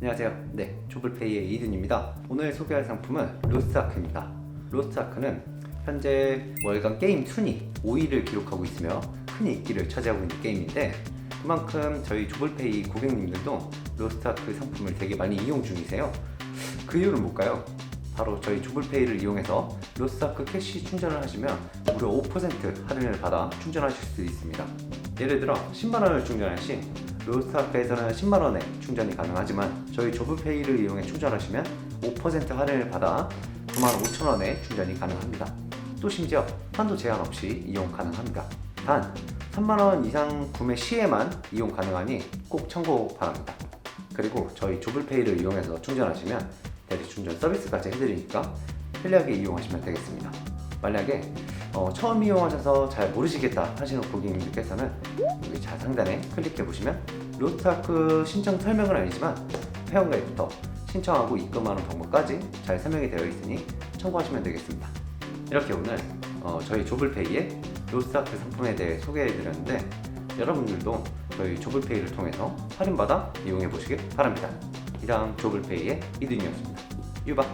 안녕하세요. 네, 조블페이의 이든입니다. 오늘 소개할 상품은 로스트아크입니다. 로스트아크는 현재 월간 게임 순위 5위를 기록하고 있으며 큰 인기를 차지하고 있는 게임인데 그만큼 저희 조블페이 고객님들도 로스트아크 상품을 되게 많이 이용 중이세요. 그 이유는 뭘까요? 바로 저희 조블페이를 이용해서 로스트아크 캐시 충전을 하시면 무려 5% 할인을 받아 충전하실 수 있습니다. 예를 들어 10만 원을 충전할 시 로스트아크에서는 10만 원에 충전이 가능하지만 저희 조블페이를 이용해 충전하시면 5% 할인을 받아 9만 5천 원에 충전이 가능합니다. 또 심지어 한도 제한 없이 이용 가능합니다. 단 3만 원 이상 구매 시에만 이용 가능하니 꼭 참고 바랍니다. 그리고 저희 조블페이를 이용해서 충전하시면 대리 충전 서비스까지 해드리니까 편리하게 이용하시면 되겠습니다. 만약에 어, 처음 이용하셔서 잘 모르시겠다 하시는 고객님들께서는 여기 좌 상단에 클릭해 보시면 로스트아크 신청 설명은 아니지만 회원가입부터 신청하고 입금하는 방법까지 잘 설명이 되어 있으니 참고하시면 되겠습니다. 이렇게 오늘 어, 저희 조블페이의 로스트아크 상품에 대해 소개해 드렸는데 여러분들도 저희 조블페이를 통해서 할인받아 이용해 보시길 바랍니다. 이상 조블페이의 이든이었습니다. 유바